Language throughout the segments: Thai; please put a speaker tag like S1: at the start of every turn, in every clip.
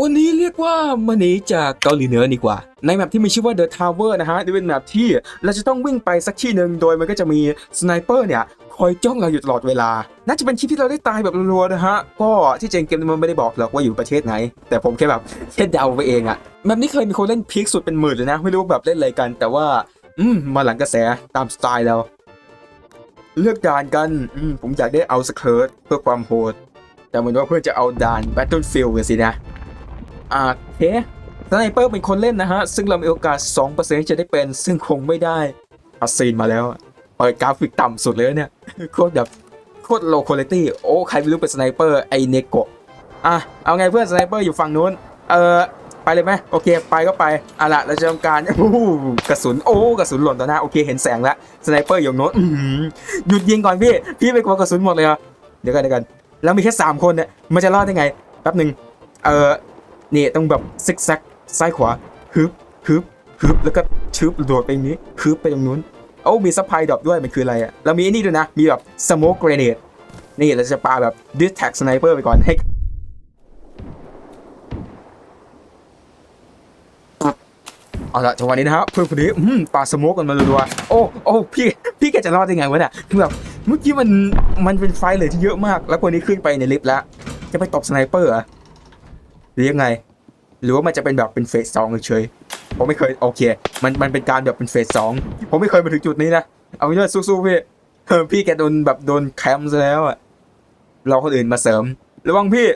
S1: วันนี้เรียกว่ามาหนีจากเกาหลีเหนือดีกว่า ในแมปที่มีชื่อว่า The Tower นะฮะนี่เป็นแมปที่เราจะต้องวิ่งไปสักที่หนึ่งโดยมันก็จะมีสไนเปอร์เนี่ยคอยจ้องเราอยู่ตลอดเวลา น่าจะเป็นคลิปที่เราได้ตายแบบรัวๆนะฮะ ก็ที่เจงเกมมันไม่ได้บอกหรอกว่าอยู่ประเทศไหน แต่ผมแค่แบบแค่เดาไปเองอะแบบนี้เคยมีคนเล่นพีคสุดเป็นหมื่นเลยนะ ไม่รู้ว่าแบบเล่นอะไรกัน แต่ว่า อืม มาหลังกระแสตามสไตล์เรา เลือกด่านกัน อืม ผมอยากได้เอาสเคิร์ตเพื่อความโหด แต่เหมือนว่าเพื่อนจะเอาด่าน Battlefield กันสินะ อาเคสไนเปอร์เป็นคนเล่นนะฮะ ซึ่งเรามีโอกาส 2%จะได้เป็น ซึ่งคงไม่ได้อาซีนมาแล้วเปิดกราฟิกต่ำสุดเลยเนี่ย โคตรแบบโคตร low quality โอ้ ใครไม่รู้เป็นสไนเปอร์ ไอเนโกะอะ เอาไงเพื่อนสไนเปอร์อยู่ฝั่งนู้น เออไปเลยไหมโอเค ไปก็ไปเอาละเราจะทำการโอ้กระสุน โอ้กระสุนหล่นต่อหน้า โอเคเห็นแสงแล้วสไนเปอร์อยู่โน้นอื้อหือหยุดยิงก่อนพี่ พี่ไปกลัวกระสุนหมดเลยเหรอเดี๋ยวกันเดี๋ยวกันแล้วมีแค่สามคนเนี่ยมันจะรอดได้ไงแป๊บหนึ่งเออ นี่ต้องแบบซิกแซกซ้ายขวาฮึบฮึบฮึบแล้วก็ชึบโดดไปนี้ฮึบไปตรงนู้นโอ้มีซัพพลายดรอปด้วยมันคืออะไรอะแล้วมีอ้นี่ด้วยนะ มีแบบสโมกเกรเนดนี่เราจะปาแบบดิสแท็กสไนเปอร์ไปก่อนให้เอาละจังหวะนี้นะฮะเพื่อนคนนี้อืมปาสโมกกันมารัวๆโอ้โอ้พี่พี่แกจะรอดได้ไงวะเนี่ยคือแบบเมื่อกี้มันมันเป็นไฟเลยที่เยอะมาก แล้วคนนี้ขึ้นไปในลิฟต์แล้ว จะไปตบสไนเปอร์เหรอ หรือยังไง หรือว่ามันจะเป็นแบบเป็นเฟสสองเฉยๆผมไม่เคยโอเค มันมันเป็นการแบบเป็นเฟสสองผมไม่เคยมาถึงจุดนี้นะ เอางี้เลยสู้ๆพี่เออพี่แกโดนแบบโดนแคมป์ซะแล้วอะเราคนอื่นมาเสริม ระวังพี่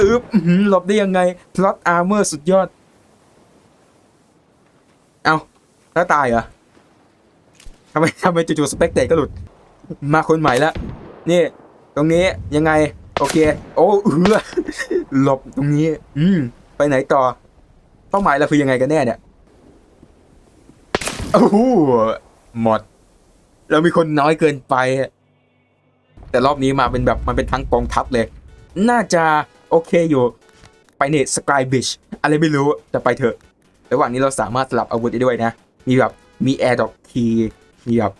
S1: อึ๊บอื้อหือหลบได้ยังไงพลอตอาร์เมอร์สุดยอด เอาแล้วตายเหรอทำไมทำไมจู่ๆสเปกเตก็หลุด มาคนใหม่ละนี่ ตรงนี้ยังไง โอเค โอ้เออหลบตรงนี้ อืม ไปไหนต่อ เป้าหมายเราคือยังไงกันแน่เนี่ยโอ้โหหมด เรามีคนน้อยเกินไป แต่รอบนี้มาเป็นแบบมันเป็นทั้งกองทัพเลย น่าจะโอเคอยู่ ไปเนตสกายบิชอะไรไม่รู้แต่ไปเถอะ ระหว่างนี้เราสามารถสลับอาวุธได้ด้วยนะ มีแบบมีแอร์ดอกคีมีแบบ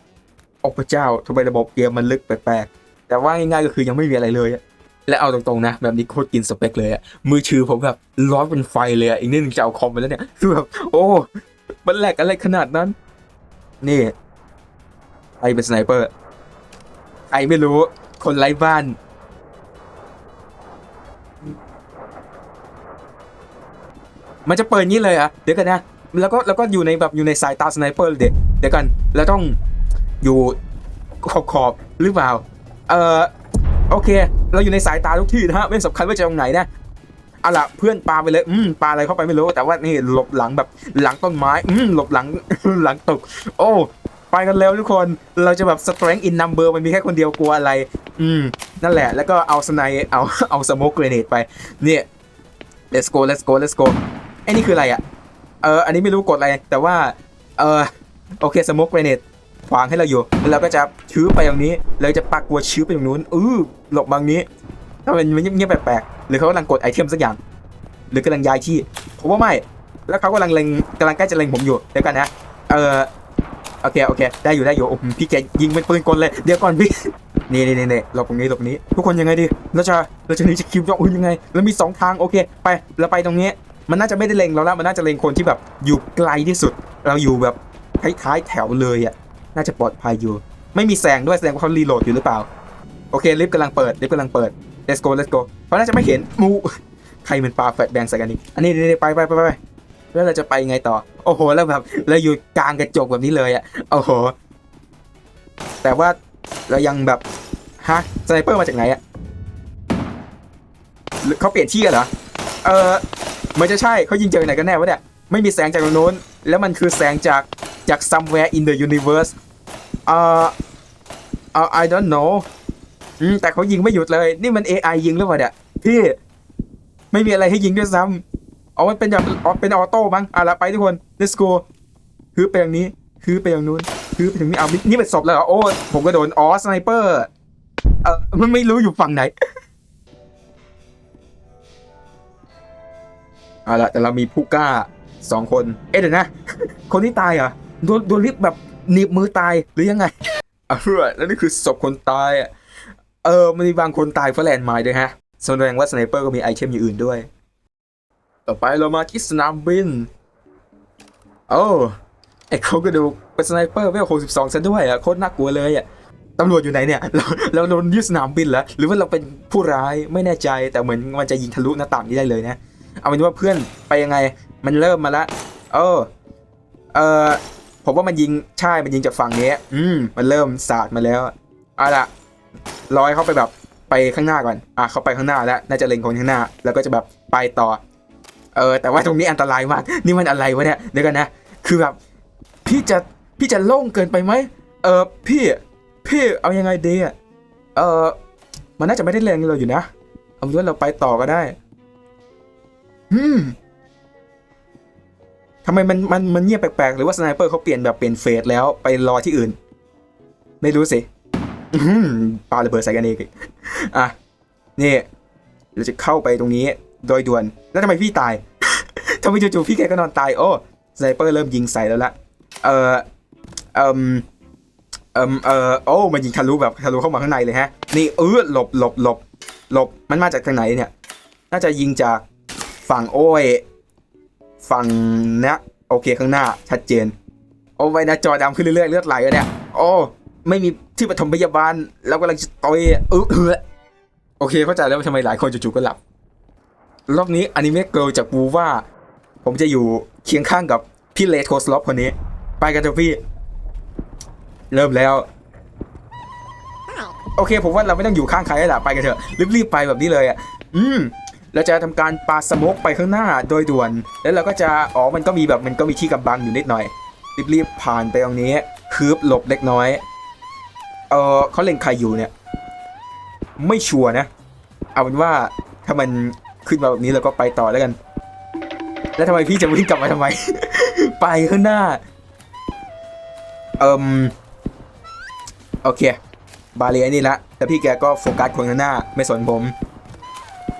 S1: โอ้พระเจ้าทำไมระบบเกมมันลึกแปลกๆแต่ว่าง่ายๆก็คือยังไม่มีอะไรเลยอะ และเอาตรงๆนะแบบนี้โคตรกินสเปคเลยอะมือถือผมแบบร้อนเป็นไฟเลยอะอีกนิดนึงจะเอาคอมไปแล้วเนี่ยคือแบบโอ้มันแหลกอะไรขนาดนั้น นี่ไอเป็นสไนเปอร์ไอไม่รู้คนไร้บ้านมันจะเปิดงนี้เลยอะเดี๋ยวกันนะแล้วก็แล้วก็อยู่ในแบบอยู่ในสายตาสไนเปอร์เด็กเดี๋ยวกันแล้วต้องอยู่ขอบขอบหรือเปล่า เออโอเค เราอยู่ในสายตาทุกที่นะฮะไม่สำคัญว่าจะตรงไหนนะเอาล่ะเพื่อนปลาไปเลย อืมปลาอะไรเข้าไปไม่รู้ แต่ว่านี่หลบหลังแบบหลังต้นไม้ อืมหลบหลังหลังตก โอ้ไปกันเร็วทุกคน เราจะแบบ strength in number มันมีแค่คนเดียวกลัวอะไร อืม นั่นแหละ แล้วก็เอาสไนเอาเอาสโมกเกรเนตไป เนี่ย let's go let's go let's go ไอ้นี่คืออะไรอะ เออ อันนี้ไม่รู้กดอะไร แต่ว่า เออ โอเค สโมกเกรเนต ขวางให้เราอยู่แล้วเราก็จะชื้อไปตรงนี้เราจะปักกัวชื้อไปตรงนู้นอือหลบบางนี้ถ้ามันเงียบๆแปลกๆหรือเขากำลังกดไอเทมสักอย่าง หรือกำลังย้ายที่ผมว่าไม่แล้วเขากำลังเล็งกำลังใกล้จะเล็งผมอยู่เดี๋ยวกันนะเออโอเคโอเค ได้อยู่ได้อยู่โอ้พี่แกยิงเป็นปืนกลเลยเดี๋ยวก่อนพี่นี่นี่นี่นี่หลบตรงนี้หลบตรงนี้ ทุกคนยังไงดีเราจะเราจะนี้จากคิวจองอุนยังไงแล้วมีสองทางโอเค ไปเราไปตรงนี้ มันน่าจะไม่ได้เล็งเราแล้วมันน่าจะเล็งคนที่แบบอยู่ไกลที่สุด เราอยู่แบบท้ายๆแถวเลยอะ น่าจะปลอดภัยอยู่ ไม่มีแสงด้วยแสดงว่าเขารีโหลดอยู่หรือเปล่า โอเคลิฟต์กำลังเปิดลิฟต์กำลังเปิด let's go let's go เพราะน่าจะไม่เห็นมูใครมันปาแฟลชแบงใส่กันนี่อันนี้ไปไปไปไปแล้วเราจะไปไงต่อ โอ้โห แล้วแบบเราอยู่กลางกระจกแบบนี้เลยอะ โอ้โห แต่ว่าเรายังแบบ ฮะสไนเปอร์มาจากไหนอะเขาเปลี่ยนที่กันเหรอ เออมันจะใช่เขายิงเจากไหนกันแน่วะเนี่ย ไม่มีแสงจากตรงนู้น แล้วมันคือแสงจาก จาก somewhere in the universe เอ่อเอ่อ I don't know อืมแต่เขายิงไม่หยุดเลย นี่มัน AI ยิงหรือเปล่าเนี่ย พี่ไม่มีอะไรให้ยิงด้วยซ้ำเอามันเป็นแบบอ๋อเป็นออโต้มั้งอะละไปทุกคน let's go คือไปอย่างนี้คือไปอย่างนู้นคือไปถึงนี่เอานี่เป็นศพแล้วเหรอโอ้ผมก็โดนอ๋อสไนเปอร์เออมันไม่รู้อยู่ฝั่งไหนเอาละแต่เรามีผู้กล้าสองคน เอ๊ะเดี๋ยวนะ คนที่ตายเหรอะ โดนโดนลิฟต์แบบหนีบมือตายหรือยังไงเออแล้วนี่คือศพคนตายอะเออมันมีบางคนตายเพราะแลนด์ไมน์ด้วยฮะแสดงว่าสไนเปอร์ก็มีไอเทมอย่างอื่นด้วย ต่อไปเรามาที่สนามบินโอ้ไอเขาก็ดูเป็นสไนเปอร์เวล62ซะด้วยอะโคตรน่ากลัวเลยอะตำรวจอยู่ไหนเนี่ย เราเราโดนยึดสนามบินแล้ว หรือว่าเราเป็นผู้ร้ายไม่แน่ใจแต่เหมือนมันจะยิงทะลุหน้าต่างนี้ได้เลยนะ เอาเป็นว่าเพื่อนไปยังไง มันเริ่มมาละเออเออ ผมว่ามันยิงใช่มันยิงจากฝั่งนี้ อืมมันเริ่มสาดมาแล้วเอาละร้อยเข้าไปแบบไปข้างหน้าก่อน อะเข้าไปข้างหน้าแล้ว น่าจะเล็งคนข้างหน้า แล้วก็จะแบบไปต่อ เออ แต่ว่าตรงนี้อันตรายมาก นี่มันอะไรวะเนี่ย เดี๋ยวกันนะ คือแบบ พี่จะ พี่จะโล่งเกินไปไหม เออ พี่ พี่เอายังไงดีอะ เออ มันน่าจะไม่ได้แรงเราอยู่นะ เอาเป็นว่าเราไปต่อก็ได้ อืม ทำไมมันมันมันเงียบแปลกๆ หรือว่าสไนเปอร์เขาเปลี่ยนแบบเปลี่ยนเฟสแล้วไปรอที่อื่น ไม่รู้สิปาระเบิดใส่กันเองอะนี่เราจะเข้าไปตรงนี้โดยด่วน แล้วทำไมพี่ตายทำไมจู่ๆพี่แกก็นอนตายโอ้สไนเปอร์เริ่มยิงใส่แล้วละเออเอ่มเอ่มเออโอ้มันยิงทะลุแบบทะลุเข้ามาข้างในเลยฮะ นี่เออหลบหลบหลบหลบมันมาจากทางไหนเนี่ย น่าจะยิงจากฝั่งโอ้ย ฝั่งนะโอเคข้างหน้าชัดเจน โอ้ไวหนะจอดำขึ้นเรื่อยๆเลือดไหลอะเนี่ยโอ้ไม่มีที่ปฐมพยาบาลแล้วกำลังจะต่อยเออเออโอเคเข้าใจแล้วว่าทำไมหลายคนจู่ๆก็หลับ รอบนี้อนิเมะเกิลจากบูว่า ผมจะอยู่เคียงข้างกับพี่เลโทสล็อปคนนี้ ไปกันเถอะพี่ เริ่มแล้วโอเคผมว่าเราไม่ต้องอยู่ข้างใครแล้วล่ะไปกันเถอะรีบๆไปแบบนี้เลยอะ อืม เราจะทำการปาสโมกไปข้างหน้าโดยด่วน แล้วเราก็จะอ๋อมันก็มีแบบมันก็มีที่กำบังอยู่นิดหน่อย รีบๆผ่านไปตรงนี้คืบหลบเล็กน้อย เออเขาเล็งใครอยู่เนี่ย ไม่ชัวร์นะ เอาเป็นว่าถ้ามันขึ้นมาแบบนี้เราก็ไปต่อแล้วกัน แล้วทำไมพี่จะวิ่งกลับมาทำไม ไปข้างหน้า เอิมโอเค บาเลียนี่ละแต่พี่แกก็โฟกัสคนข้างหน้า ไม่สนผม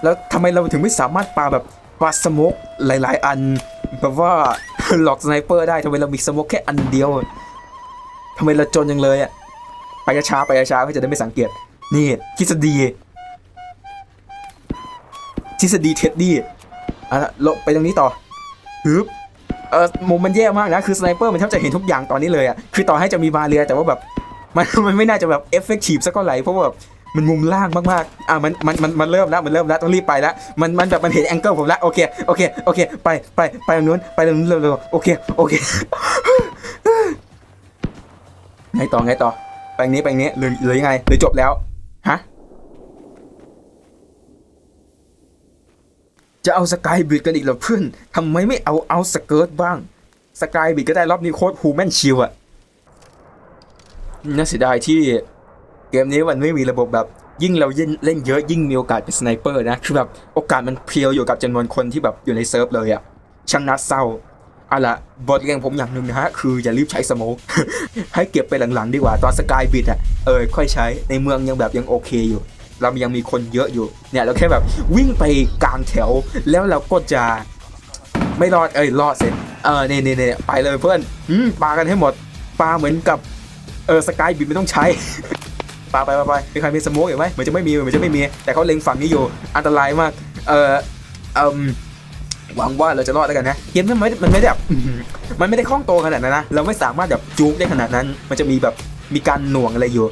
S1: แล้วทำไมเราถึงไม่สามารถปาแบบปาสโมกหลาย ๆ อันแบบว่าหลอกสไนเปอร์ได้ทำไมเรามีสโมกแค่อันเดียวทำไมเราจนยังเลยอะไปช้าไปช้าเพื่อจะได้ไม่สังเกต นี่ทฤษฎีทฤษฎีเท็ดดี้อะลงไปตรงนี้ต่อฮึบเออมุมมันแย่มากนะคือสไนเปอร์มันแทบจะเห็นทุกอย่างตอนนี้เลยอะคือต่อให้จะมีบาเรียแต่ว่าแบบมันมันไม่น่าจะแบบเอฟเฟกตีฟสักเท่าไหร่เพราะว่าแบบ มันมุมล่างมากๆ อะมันมันมันมันเริ่มแล้วมันเริ่มแล้วต้องรีบไปแล้ว มันมันแบบมันเห็นแองเกิลผมแล้วโอเคโอเคโอเค ไปไปไปตรงนู้นไปตรงนู้นเร็วๆโอเคโอเคไงต่อไงต่อไปอย่างนี้ไปงนี้หรือหรือยังไงหรือจบแล้วฮะจะเอาสกายบิดกันอีกเหรอเพื่อนทำไมไม่เอาเอาสเกิร์ตบ้างสกายบิดก็ได้รอบนี้โค้ดฮูแมนชิลอะน่าเสียดายที่ เกมนี้มันไม่มีระบบแบบยิ่งเราเล่นเยอะยิ่งมีโอกาสเป็นสไนเปอร์นะคือแบบโอกาสมันเพียวอยู่กับจำนวนคนที่แบบอยู่ในเซิร์ฟเลยอะช่างน่าเศร้าอาละบทเรียนผมอย่างหนึ่งนะฮะ คืออย่ารีบใช้สโมกให้เก็บไปหลังๆดีกว่า ตอนสกายบิดอะเออค่อยใช้ในเมืองยังแบบยังโอเคอยู่ เรายังมีคนเยอะอยู่ เนี่ยเราแค่แบบวิ่งไปกลางแถว แล้วเราก็จะไม่รอดเอ้ยรอดเสร็จเออเนี่ยเนี่ยไปเลยเพื่อนอืมปากันให้หมดปาเหมือนกับเออสกายบิดไม่ต้องใช้ ปาไปไปไปมีใครมีสโมกอีกไหมเหมือนจะไม่มีเหมือนจะไม่มี แต่เขาเล็งฝั่งนี้อยู่ อันตรายมาก เออเอมหวังว่าเราจะรอดแล้วกันนะเกมมันไม่มันไม่ได้แบบมันไม่ได้คล่องตัวขนาดนั้นนะ เราไม่สามารถแบบจูกได้ขนาดนั้น มันจะมีแบบมีการหน่วงอะไรอยู่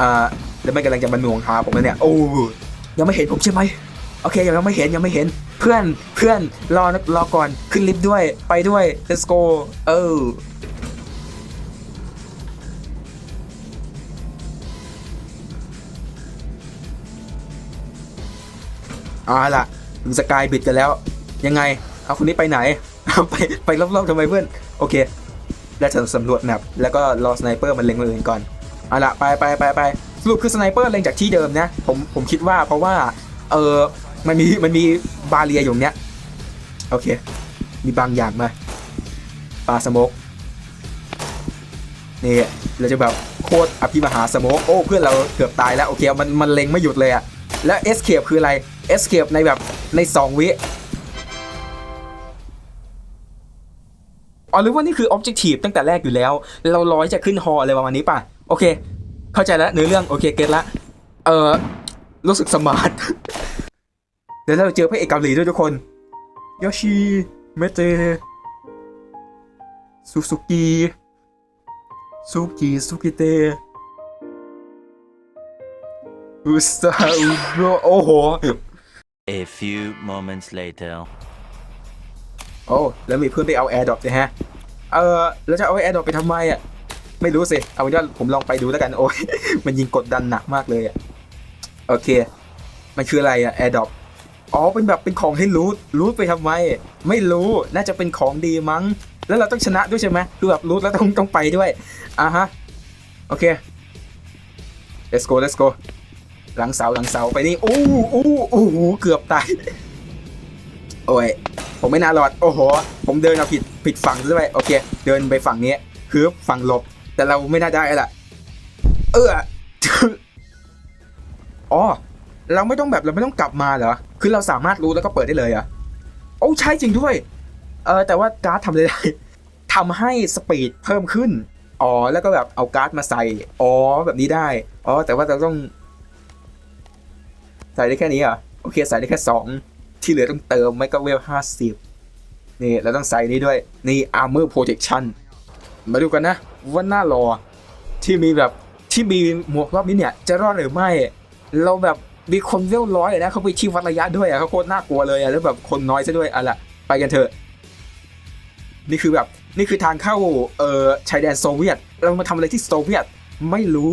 S1: อ่าแล้วมันกำลังจะมาหน่วงหาผมแล้วเนี่ย โอ้ยังไม่เห็นผมใช่ไหมโอเคยังไม่เห็นยังไม่เห็นเพื่อนเพื่อนรอรอก่อนขึ้นลิฟต์ด้วยไปด้วย let's go เออ เอาล่ะถึงสกายบิดกันแล้ว ยังไงเอาคนนี้ไปไหน ไปไปรอบๆทำไมเพื่อน โอเคแล้วจะสำรวจแมปแล้วก็รอสไนเปอร์มันเล็งคนอื่นก่อนเอาล่ะไปไปไปไปสรุปคือสไนเปอร์เล็งจากที่เดิมนะผมผมคิดว่าเพราะว่าเออมันมีมันมีบาเรียอยู่เนี้ยโอเค มีบางอย่างมาปลาสโมกนี่เราจะแบบโคตรอภิมหาสโมกโอ้เพื่อนเราเกือบตายแล้วโอเคมันมันเล็งไม่หยุดเลยอะแล้วเอสเคปคืออะไร เอสเคปในแบบใน 2 วิอ๋อหรือว่านี่คือออบเจกตีฟตั้งแต่แรกอยู่แล้ว เราร้อยจะขึ้นฮออะไรประมาณนี้ป่ะ โอเค เข้าใจแล้วเนื้อเรื่องโอเคเก็ตละ เออรู้สึกสมาร์ทเดี๋ยวเราเจอพระเอกเกาหลีด้วยทุกคนโยชิเมเตซูซูกิซูกิซูกิเตอุซาอุโรโอ้โห
S2: A few moments later.
S1: โอ้แล้วมีเพื่อนไปเอาแอร์ดรอปนะฮะ เออแล้วจะเอาแอร์ดรอปไปทำไมอะ ไม่รู้สิ เอาเป็นว่าผมลองไปดูแล้วกัน โอ้ย มันยิงกดดันหนักมากเลยอะ โอเค มันคืออะไรอะแอร์ดรอปอ๋อ เป็นแบบเป็นของให้รูทรูทไปทำไม ไม่รู้ น่าจะเป็นของดีมั้ง แล้วเราต้องชนะด้วยใช่ไหมคือแบบรูทแล้วต้องต้องไปด้วย อะฮะ โอเค let's go let's go หลังเสาหลังเสาไปนี่อู้อู้อู้หูเกือบตายโอ้ยผมไม่น่ารอดโอ้โห ผมเดินมาผิดผิดฝั่งด้วยโอเค เดินไปฝั่งนี้คือฝั่งหลบ แต่เราไม่น่าได้แล้วล่ะเอออ๋อเราไม่ต้องแบบเราไม่ต้องกลับมาเหรอคือเราสามารถรู้แล้วก็เปิดได้เลยอะโอ้ใช่จริงด้วย เออแต่ว่าการ์ดทำอะไรได้ทำให้สปีดเพิ่มขึ้นอ๋อแล้วก็แบบเอาการ์ดมาใส่อ๋อแบบนี้ได้อ๋อแต่ว่าเราต้อง ใส่ได้แค่นี้เหรอะโอเคใส่ได้แค่สองที่เหลือต้องเติมไม่ก็เวลห้าสิบนี่เราต้องใส่นี้ด้วยนี่ armor protection มาดูกันนะว่าหน้ารอที่มีแบบที่มีหมวกรอบนี้เนี่ย จะรอดหรือไม่ เราแบบมีคนเวลร้อยเลยนะเขาไปชี้วัดระยะด้วยอะเขาโคตรน่ากลัวเลยอะแล้วแบบคนน้อยซะด้วยอะล่ะไปกันเถอะ นี่คือแบบนี่คือทางเข้าเอ่อชายแดนโซเวียต เรามาทำอะไรที่โซเวียตไม่รู้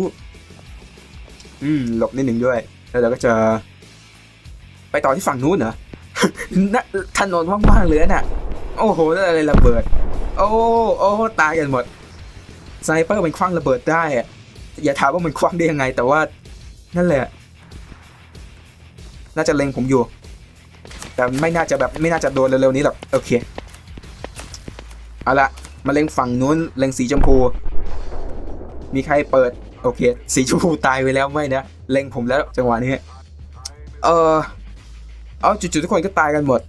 S1: อืมหลบนิดหนึ่งด้วย แล้วเราก็จะ ไปต่อที่ฝั่งนู้นเหรอนะถนนว่างๆเลยน่ะ โอ้โหอะไรระเบิด โอ้โอ้ตายกันหมดไซเปอร์มันคว้างระเบิดได้อะอย่าถามว่ามันคว้างได้ยังไง แต่ว่านั่นแหละ น่าจะเล็งผมอยู่ แต่ไม่น่าจะแบบไม่น่าจะโดนเร็วๆนี้หรอกโอเคเอาละมาเล็งฝั่งนู้นเล็งสีชมพู มีใครเปิด โอเค สีชมพูตายไปแล้วไม่นะเล็งผมแล้วจังหวะนี้เออ เอาจุดๆทุกคนก็ตายกันหมด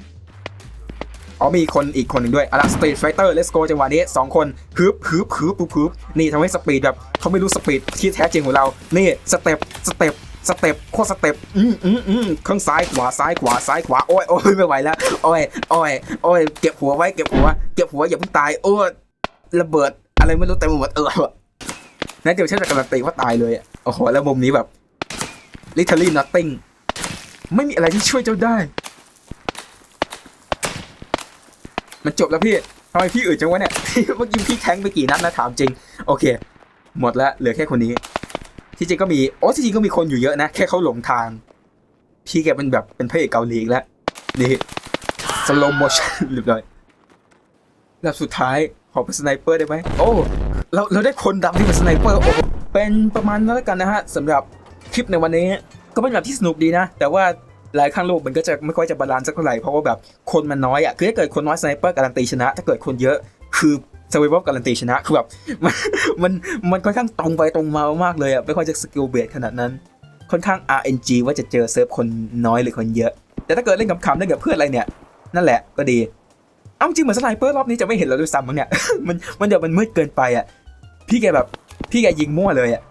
S1: อ๋อมีคนอีกคนหนึ่งด้วยอารัสปีดไฟเตอร์เลสโกจังหวะนี้สองคนฮึบฮึบฮึบฮึบฮึบนี่ทำให้สปีดแบบเขาไม่รู้สปีดที่แท้จริงของเรา นี่สเต็ปสเต็ปสเต็ปโคตรสเต็ปอืมอืมอืมข้างซ้ายขวาซ้ายขวาซ้ายขวาโอ้ยโอ้ยไม่ไหวแล้วโอ้ยโอ้ยโอ้ยเก็บหัวไว้เก็บหัวเก็บหัวอย่าเพิ่งตายโอ้ยระเบิดอะไรไม่รู้เต็มหมดเออนั่นเดี๋ยวฉันจะการันตีว่าตายเลยอะโอ้โหแล้วมุมนี้แบบ literally nothing ไม่มีอะไรที่ช่วยเจ้าได้ มันจบแล้วพี่ทำไมพี่อืดจังวะเนี่ย เมื่อกี้พี่แทงไปกี่นัดนะถามจริง โอเค หมดแล้วเหลือแค่คนนี้ ที่จริงก็มีโอ้ที่จริงก็มีคนอยู่เยอะนะ แค่เขาหลงทาง พี่แกเป็นแบบเป็นพระเอกเกาหลีอีกแล้ว นี่สโลโมชั่นเรียบร้อยแล้วสุดท้ายขอเป็นสไนเปอร์ได้ไหมโอ้เราเราได้คนดำที่เป็นสไนเปอร์โอ้เป็นประมาณนั้นแล้วกันนะฮะสำหรับคลิปในวันนี้ ก็เป็นแบบที่สนุกดีนะ แต่ว่าหลายครั้งโลกมันก็จะไม่ค่อยจะบาลานซ์สักเท่าไหร่เพราะว่าแบบคนมันน้อยอะคือถ้าเกิดคนน้อยสไนเปอร์การันตีชนะ ถ้าเกิดคนเยอะคือสวิวการันตีชนะคือแบบมันมันมันค่อนข้างตรงไปตรงมามากเลยอะไม่ค่อยจะสกิลเบสขนาดนั้น ค่อนข้าง RNG ว่าจะเจอเซิร์ฟคนน้อยหรือคนเยอะ แต่ถ้าเกิดเล่นขำๆเล่นกับเพื่อนอะไรเนี่ย นั่นแหละก็ดีเอาจริงเหมือนสไนเปอร์รอบนี้จะไม่เห็นเราด้วยซ้ำมั้งเนี่ยมันมันเดี๋ยวมันมืดเกินไปอะพี่แกแบบพี่แกยิงมั่วเลยอะ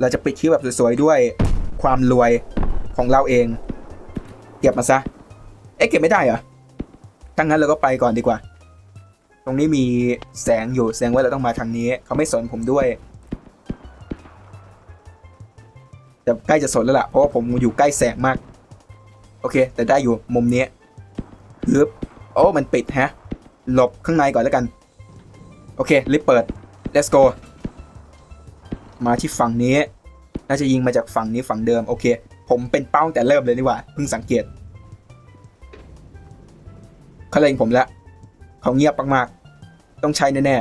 S1: เราจะปิดคลิปแบบสวยๆด้วย ความรวยของเราเอง เก็บมาซะ เอ๊ะเก็บไม่ได้เหรอถ้างั้นเราก็ไปก่อนดีกว่า ตรงนี้มีแสงอยู่แสงว่าเราต้องมาทางนี้ เขาไม่สนผมด้วยแต่ใกล้จะสนแล้วล่ะเพราะว่าผมอยู่ใกล้แสงมาก โอเค แต่ได้อยู่มุมนี้ฮึบโอ้มันปิดฮะ หลบข้างในก่อนแล้วกัน โอเครีบเปิด let's go มาที่ฝั่งนี้ น่าจะยิงมาจากฝั่งนี้ฝั่งเดิมโอเค ผมเป็นเป้าตั้งแต่เริ่มเลยนี่หว่าเพิ่งสังเกตเขาเล็งผมแล้วเขาเงียบมากๆต้องใช้แน่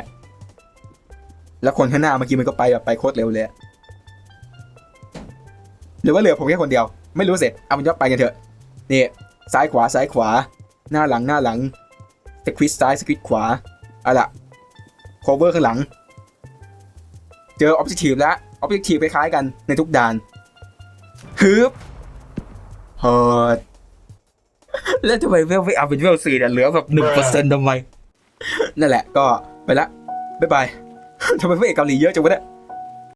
S1: ๆแล้วคนข้างหน้าเมื่อกี้มันก็ไปแบบไปโคตรเร็วเลยหรือว่าเหลือผมแค่คนเดียว ไม่รู้เสร็จเอาเป็นว่าไปกันเถอะนี่ซ้ายขวาซ้ายขวา หน้าหลังหน้าหลังสควิตซ้ายสควิตขวาเอาล่ะโคเวอร์ข้างหลัง เจอออบเจกตีฟแล้ว ออบเจกตีฟคล้ายๆกันในทุกด่านฮึบเฮิร์ดแล้วทำไมเวลไม่เอาเป็นเวลสี่เนี่ยเหลือแบบหนึ่งเปอร์เซ็นต์ทำไม นั่นแหละก็ไปละ บ๊ายบายทำไมพระเอกเกาหลีเยอะจังวะเนี่ย